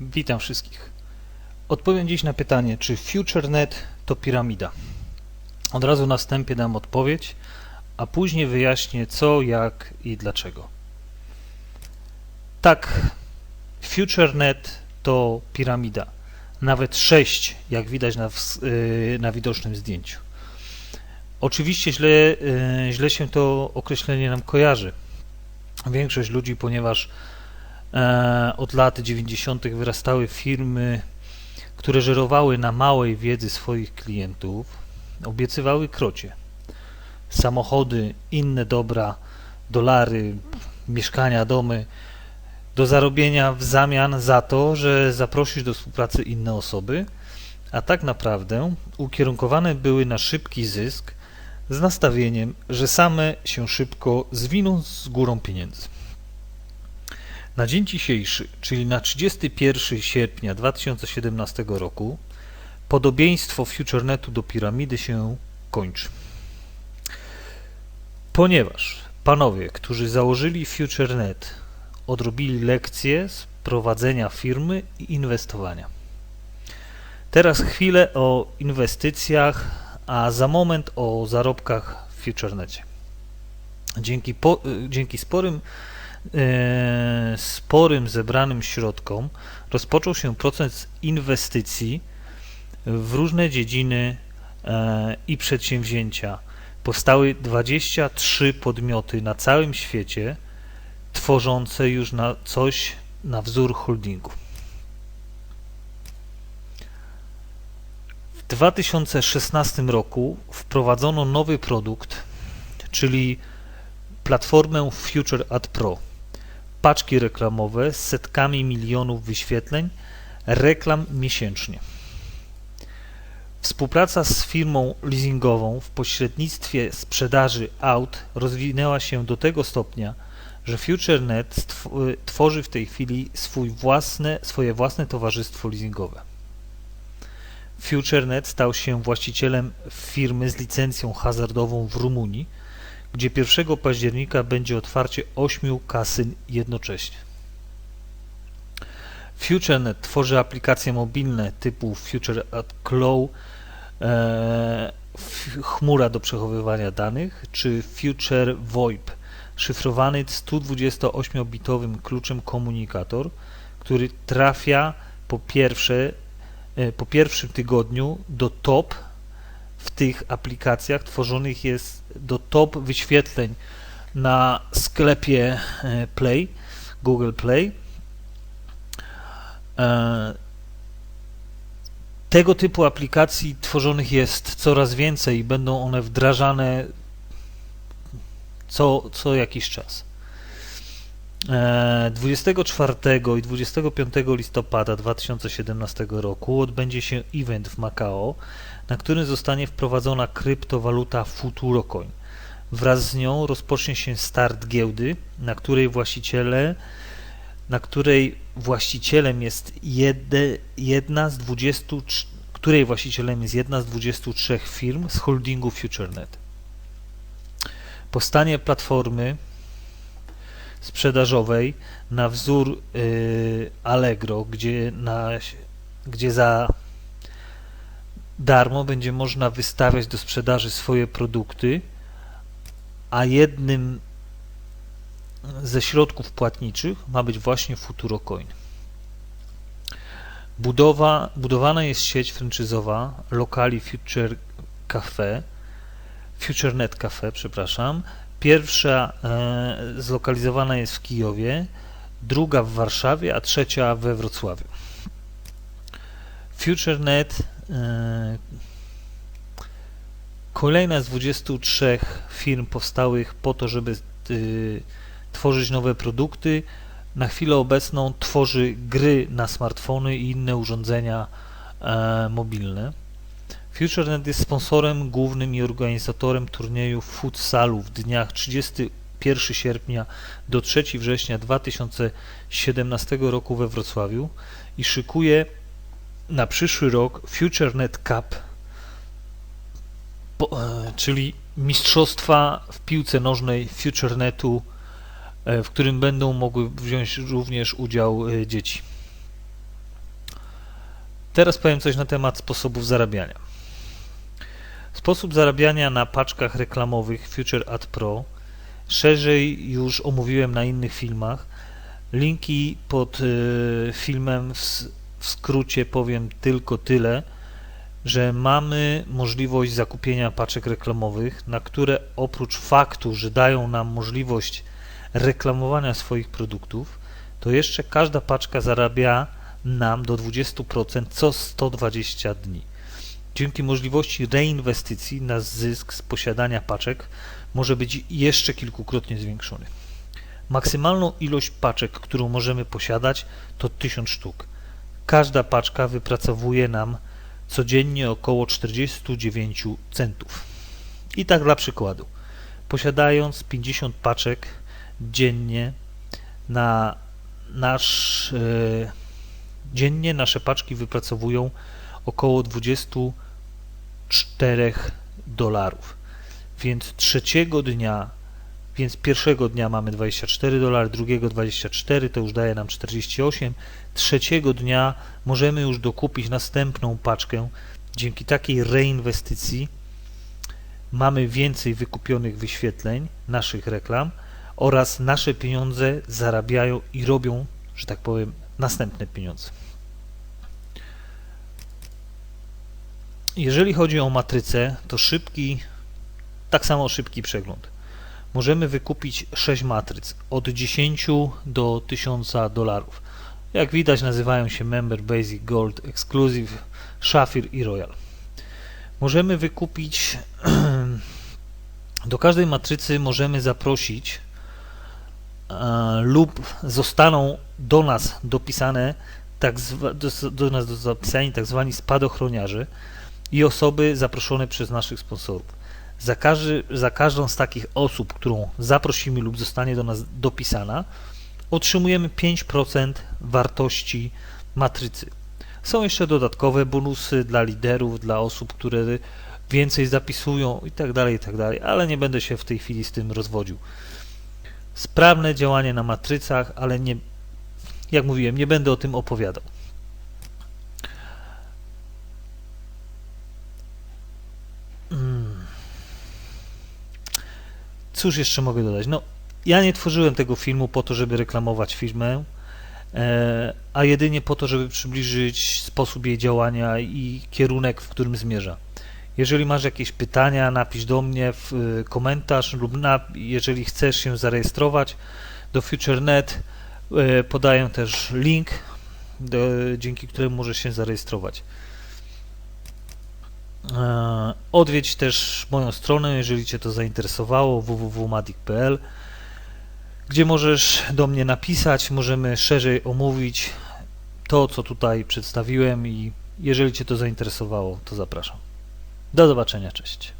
Witam wszystkich. Odpowiem dziś na pytanie, czy FutureNet to piramida. Od razu na wstępie dam odpowiedź, a później wyjaśnię co, jak i dlaczego. Tak, FutureNet to piramida. Nawet 6, jak widać na, yy, na widocznym zdjęciu. Oczywiście źle, yy, źle się to określenie nam kojarzy. Większość ludzi, ponieważ od lat 90. wyrastały firmy, które żerowały na małej wiedzy swoich klientów, obiecywały krocie. Samochody, inne dobra, dolary, mieszkania, domy do zarobienia w zamian za to, że zaprosisz do współpracy inne osoby, a tak naprawdę ukierunkowane były na szybki zysk z nastawieniem, że same się szybko zwiną z górą pieniędzy. Na dzień dzisiejszy, czyli na 31 sierpnia 2017 roku, podobieństwo FutureNetu do piramidy się kończy. Ponieważ panowie, którzy założyli FutureNet, odrobili lekcje z prowadzenia firmy i inwestowania. Teraz chwilę o inwestycjach, a za moment o zarobkach w FutureNecie. Dzięki, po, dzięki sporym sporym zebranym środkom rozpoczął się proces inwestycji w różne dziedziny e, i przedsięwzięcia. Powstały 23 podmioty na całym świecie, tworzące już na coś na wzór holdingu. W 2016 roku wprowadzono nowy produkt, czyli platformę Future Ad Pro. Paczki reklamowe z setkami milionów wyświetleń reklam miesięcznie. Współpraca z firmą leasingową w pośrednictwie sprzedaży aut rozwinęła się do tego stopnia, że FutureNet tworzy w tej chwili swój własne, swoje własne towarzystwo leasingowe. FutureNet stał się właścicielem firmy z licencją hazardową w Rumunii, gdzie 1 października będzie otwarcie 8 kasyn jednocześnie. FutureNet tworzy aplikacje mobilne typu Future at Cloud, e, chmura do przechowywania danych, czy Future VoIP, szyfrowany 128-bitowym kluczem komunikator, który trafia po pierwsze e, po pierwszym tygodniu do top w tych aplikacjach tworzonych jest do top wyświetleń na sklepie e, Play, Google Play. E, Tego typu aplikacji tworzonych jest coraz więcej i będą one wdrażane co, co jakiś czas. E, 24 i 25 listopada 2017 roku odbędzie się event w Macao, na którym zostanie wprowadzona kryptowaluta Futurocoin. Wraz z nią rozpocznie się start giełdy, na której właściciele na której właścicielem jest jedne, jedna z 20, której właścicielem jest jedna z 23 firm z holdingu FutureNet. Powstanie platformy sprzedażowej na wzór y, Allegro, gdzie, na, gdzie za darmo będzie można wystawiać do sprzedaży swoje produkty, a jednym ze środków płatniczych ma być właśnie Futurocoin. Budowa, budowana jest sieć franczyzowa lokali Future Cafe, FutureNet Cafe, przepraszam. Pierwsza e, zlokalizowana jest w Kijowie, druga w Warszawie, a trzecia we Wrocławiu. FutureNet e, kolejna z 23 firm powstałych po to, żeby y, tworzyć nowe produkty. Na chwilę obecną tworzy gry na smartfony i inne urządzenia e, mobilne. FutureNet jest sponsorem głównym i organizatorem turnieju futsalu w dniach 31 sierpnia do 3 września 2017 roku we Wrocławiu i szykuje na przyszły rok FutureNet Cup, e, czyli mistrzostwa w piłce nożnej FutureNetu, e, w którym będą mogły wziąć również udział e, dzieci. Teraz powiem coś na temat sposobów zarabiania. Sposób zarabiania na paczkach reklamowych Future Ad Pro szerzej już omówiłem na innych filmach. Linki pod y, filmem w skrócie powiem tylko tyle, że mamy możliwość zakupienia paczek reklamowych, na które oprócz faktu, że dają nam możliwość reklamowania swoich produktów, to jeszcze każda paczka zarabia nam do 20% co 120 dni. Dzięki możliwości reinwestycji nasz zysk z posiadania paczek może być jeszcze kilkukrotnie zwiększony. Maksymalną ilość paczek, którą możemy posiadać, to 1000 sztuk. Każda paczka wypracowuje nam codziennie około 49 centów. I tak dla przykładu. Posiadając 50 paczek dziennie na nasz e, dziennie nasze paczki wypracowują około 24 dolarów. Więc trzeciego dnia, więc pierwszego dnia mamy 24 dolary, drugiego 24, to już daje nam 48. Trzeciego dnia możemy już dokupić następną paczkę. Dzięki takiej reinwestycji mamy więcej wykupionych wyświetleń naszych reklam oraz nasze pieniądze zarabiają i robią, że tak powiem, następne pieniądze. Jeżeli chodzi o matrycę, to szybki, tak samo szybki przegląd. Możemy wykupić 6 matryc od 10 do 1000 dolarów. Jak widać nazywają się Member Basic, Gold, Exclusive, Shafir i Royal. Możemy wykupić do każdej matrycy możemy zaprosić e, lub zostaną do nas dopisane tak do, do nas do zapisani tak zwani spadochroniarze i osoby zaproszone przez naszych sponsorów. Za, każdy, za każdą z takich osób, którą zaprosimy lub zostanie do nas dopisana, otrzymujemy 5% wartości matrycy. Są jeszcze dodatkowe bonusy dla liderów, dla osób, które więcej zapisują i tak dalej, i tak ale nie będę się w tej chwili z tym rozwodził. Sprawne działanie na matrycach, ale nie, jak mówiłem, nie będę o tym opowiadał. Cóż jeszcze mogę dodać? No, ja nie tworzyłem tego filmu po to, żeby reklamować firmę, e, a jedynie po to, żeby przybliżyć sposób jej działania i kierunek, w którym zmierza. Jeżeli masz jakieś pytania, napisz do mnie w y, komentarz lub na, jeżeli chcesz się zarejestrować do FutureNet, y, podaję też link, do, dzięki któremu możesz się zarejestrować. E, Odwiedź też moją stronę, jeżeli Cię to zainteresowało, www.matic.pl, gdzie możesz do mnie napisać, możemy szerzej omówić to, co tutaj przedstawiłem i jeżeli Cię to zainteresowało, to zapraszam. Do zobaczenia, cześć.